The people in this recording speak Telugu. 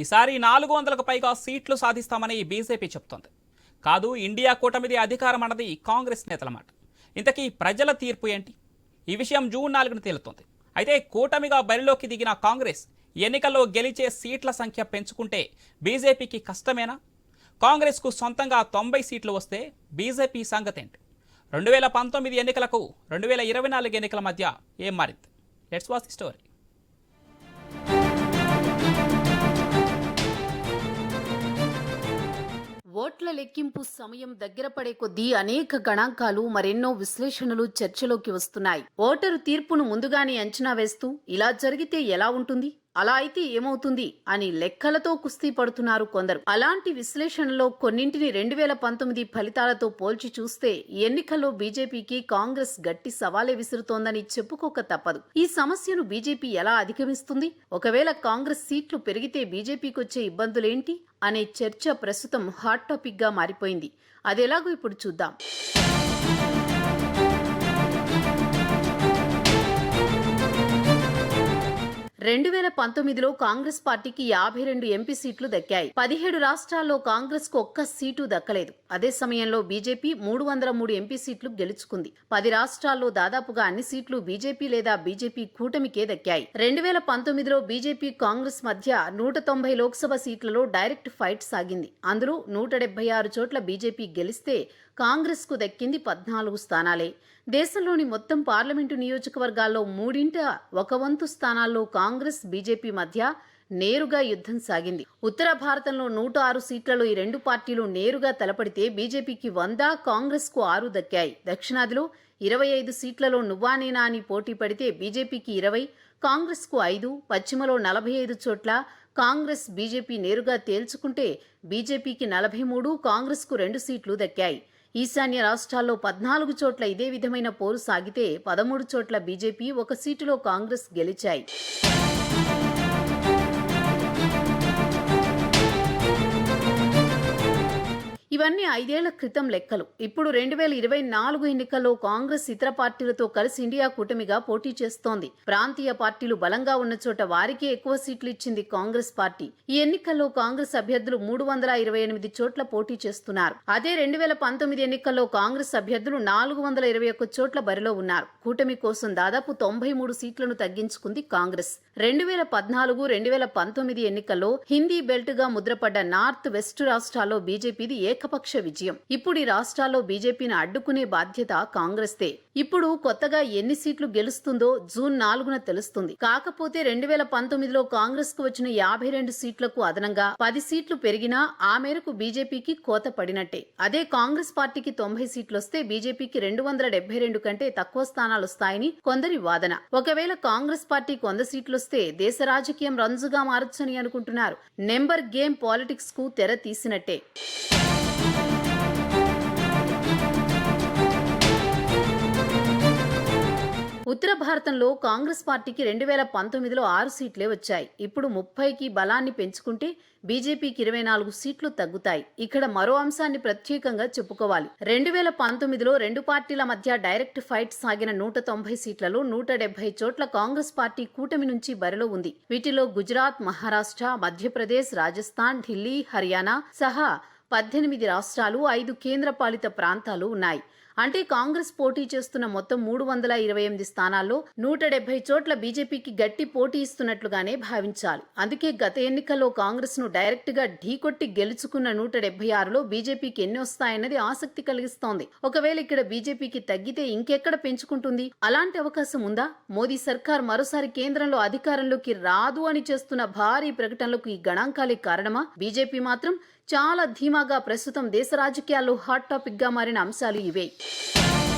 ఈసారి నాలుగు వందలకు పైగా సీట్లు సాధిస్తామని బీజేపీ చెప్తోంది. కాదు ఇండియా కూటమిది అధికారం అన్నది కాంగ్రెస్ నేతల మాట. ఇంతకీ ప్రజల తీర్పు ఏంటి? ఈ విషయం జూన్ నాలుగున తేలుతోంది. అయితే కూటమిగా బరిలోకి దిగిన కాంగ్రెస్ ఎన్నికల్లో గెలిచే సీట్ల సంఖ్య పెంచుకుంటే బీజేపీకి కష్టమేనా? కాంగ్రెస్కు సొంతంగా తొంభై సీట్లు వస్తే బీజేపీ సంగతేంటి? రెండు వేల పంతొమ్మిది ఎన్నికలకు రెండు వేల ఇరవై నాలుగు ఎన్నికల మధ్య ఏం మారింది? లెట్స్ వాచ్ ది స్టోరీ ఓట్ల లెక్కింపు సమయం దగ్గర పడే కొద్దీ అనేక గణాంకాలు మరెన్నో విశ్లేషణలు చర్చలోకి వస్తున్నాయి. ఓటరు తీర్పును ముందుగానే అంచనా వేస్తూ ఇలా జరిగితే ఎలా ఉంటుంది? అలా అయితే ఏమవుతుంది అని లెక్కలతో కుస్తీ పడుతున్నారు కొందరు. అలాంటి విశ్లేషణలో కొన్నింటిని రెండు వేల పంతొమ్మిది ఫలితాలతో పోల్చి చూస్తే ఎన్నికల్లో బీజేపీకి కాంగ్రెస్ గట్టి సవాలే విసురుతోందని చెప్పుకోక తప్పదు. ఈ సమస్యను బీజేపీ ఎలా అధిగమిస్తుంది? ఒకవేళ కాంగ్రెస్ సీట్లు పెరిగితే బీజేపీకి వచ్చే ఇబ్బందులేంటి? అనే చర్చ ప్రస్తుతం హాట్ టాపిక్గా మారిపోయింది. అదెలాగో ఇప్పుడు చూద్దాం. రెండు వేల పంతొమ్మిదిలో కాంగ్రెస్ పార్టీకి యాభై రెండు ఎంపీ సీట్లు దక్కాయి. పదిహేడు రాష్ట్రాల్లో కాంగ్రెస్కు ఒక్క సీటు దక్కలేదు. అదే సమయంలో బీజేపీ మూడు వందల మూడు ఎంపీ సీట్లు గెలుచుకుంది. పది రాష్ట్రాల్లో దాదాపుగా అన్ని సీట్లు బీజేపీ లేదా బీజేపీ కూటమికే దక్కాయి. రెండు వేల పంతొమ్మిదిలో బీజేపీ కాంగ్రెస్ మధ్య నూట తొంభై లోక్సభ సీట్లలో డైరెక్ట్ ఫైట్ సాగింది. అందులో నూట డెబ్బై ఆరు చోట్ల బీజేపీ గెలిస్తే కాంగ్రెస్కు దక్కింది పద్నాలుగు స్థానాలే. దేశంలోని మొత్తం పార్లమెంటు నియోజకవర్గాల్లో మూడింట ఒక వంతు స్థానాల్లో కాంగ్రెస్ బీజేపీ మధ్య నేరుగా యుద్ధం సాగింది. ఉత్తర భారతంలో నూట ఆరు సీట్లలో ఈ రెండు పార్టీలు నేరుగా తలపడితే బీజేపీకి వంద కాంగ్రెస్కు ఆరు దక్కాయి. దక్షిణాదిలో ఇరవై ఐదు సీట్లలో నువ్వానేనా అని పోటీ పడితే బీజేపీకి ఇరవై కాంగ్రెస్కు ఐదు పశ్చిమలో నలభై ఐదు చోట్ల కాంగ్రెస్ బీజేపీ నేరుగా తేల్చుకుంటే బీజేపీకి నలభై మూడు కాంగ్రెస్కు రెండు సీట్లు దక్కాయి. ఈశాన్య రాష్ట్రాల్లో పద్నాలుగు చోట్ల ఇదే విధమైన పోరు సాగితే పదమూడు చోట్ల బీజేపీ ఒక సీటులో కాంగ్రెస్ గెలిచాయి. ఇవన్నీ ఐదేళ్ళ క్రితం లెక్కలు. ఇప్పుడు రెండు వేల ఇరవై నాలుగు ఎన్నికల్లో కాంగ్రెస్ ఇతర పార్టీలతో కలిసి ఇండియా కూటమిగా పోటీ చేస్తోంది. ప్రాంతీయ పార్టీలు బలంగా ఉన్న చోట వారికే ఎక్కువ సీట్లు ఇచ్చింది కాంగ్రెస్ పార్టీ. ఈ ఎన్నికల్లో కాంగ్రెస్ అభ్యర్థులు మూడు వందల ఇరవై ఎనిమిది చోట్ల పోటీ చేస్తున్నారు. అదే రెండు వేల పంతొమ్మిది ఎన్నికల్లో కాంగ్రెస్ అభ్యర్థులు నాలుగు వందల ఇరవై ఒక్క చోట్ల బరిలో ఉన్నారు. కూటమి కోసం దాదాపు తొంభై మూడు సీట్లను తగ్గించుకుంది కాంగ్రెస్. రెండు వేల పద్నాలుగు రెండు వేల పంతొమ్మిది ఎన్నికల్లో హిందీ బెల్ట్గా ముద్రపడ్డ నార్త్ వెస్ట్ రాష్ట్రాల్లో బీజేపీది ఏకపక్ష విజయం. ఇప్పుడు ఈ రాష్ట్రాల్లో బీజేపీని అడ్డుకునే బాధ్యత కాంగ్రెస్దే. ఇప్పుడు కొత్తగా ఎన్ని సీట్లు గెలుస్తుందో జూన్ నాలుగున తెలుస్తుంది. కాకపోతే రెండు వేల పంతొమ్మిదిలో కాంగ్రెస్కు వచ్చిన యాభై రెండు సీట్లకు అదనంగా పది సీట్లు పెరిగినా ఆ మేరకు బీజేపీకి కోత పడినట్టే. అదే కాంగ్రెస్ పార్టీకి తొంభై సీట్లు వస్తే బీజేపీకి రెండు వందల డెబ్బై రెండు కంటే తక్కువ స్థానాలు వస్తాయని కొందరి వాదన. ఒకవేళ కాంగ్రెస్ పార్టీకి వంద సీట్లు వస్తే దేశ రాజకీయం రంజుగా మారొచ్చని అనుకుంటున్నారు. నెంబర్ గేమ్ పాలిటిక్స్కు తెర తీసినట్టే. ఉత్తర భారతంలో కాంగ్రెస్ పార్టీకి రెండు వేల పంతొమ్మిదిలో ఆరు సీట్లే వచ్చాయి. ఇప్పుడు ముప్పైకి బలాన్ని పెంచుకుంటే బీజేపీకి ఇరవై నాలుగు సీట్లు తగ్గుతాయి. ఇక్కడ మరో అంశాన్ని ప్రత్యేకంగా చెప్పుకోవాలి. రెండు వేల పంతొమ్మిదిలో రెండు పార్టీల మధ్య డైరెక్ట్ ఫైట్ సాగిన నూట తొంభై సీట్లలో నూట డెబ్బై చోట్ల కాంగ్రెస్ పార్టీ కూటమి నుంచి బరిలో ఉంది. వీటిలో గుజరాత్ మహారాష్ట్ర మధ్యప్రదేశ్ రాజస్థాన్ ఢిల్లీ హర్యానా సహా పద్దెనిమిది రాష్ట్రాలు ఐదు కేంద్రపాలిత ప్రాంతాలు ఉన్నాయి. అంటే కాంగ్రెస్ పోటీ చేస్తున్న మొత్తం మూడు వందల ఇరవై ఎనిమిది స్థానాల్లో నూట డెబ్బై చోట్ల బీజేపీకి గట్టి పోటీ ఇస్తున్నట్లుగానే భావించాలి. అందుకే గత ఎన్నికల్లో కాంగ్రెస్ను డైరెక్ట్గా ఢీకొట్టి గెలుచుకున్న నూట డెబ్బై ఆరులో బీజేపీకి ఎన్ని వస్తాయన్నది ఆసక్తి కలిగిస్తోంది. ఒకవేళ ఇక్కడ బీజేపీకి తగ్గితే ఇంకెక్కడ పెంచుకుంటుంది? అలాంటి అవకాశం ఉందా? మోదీ సర్కార్ మరోసారి కేంద్రంలో అధికారంలోకి రాదు అని చేస్తున్న భారీ ప్రకటనలకు ఈ గణాంకాలే కారణమా? బీజేపీ మాత్రం చాలా ధీమాగా ప్రస్తుతం దేశ రాజకీయాల్లో హాట్ టాపిక్గా మారిన అంశాలు ఇవే. Música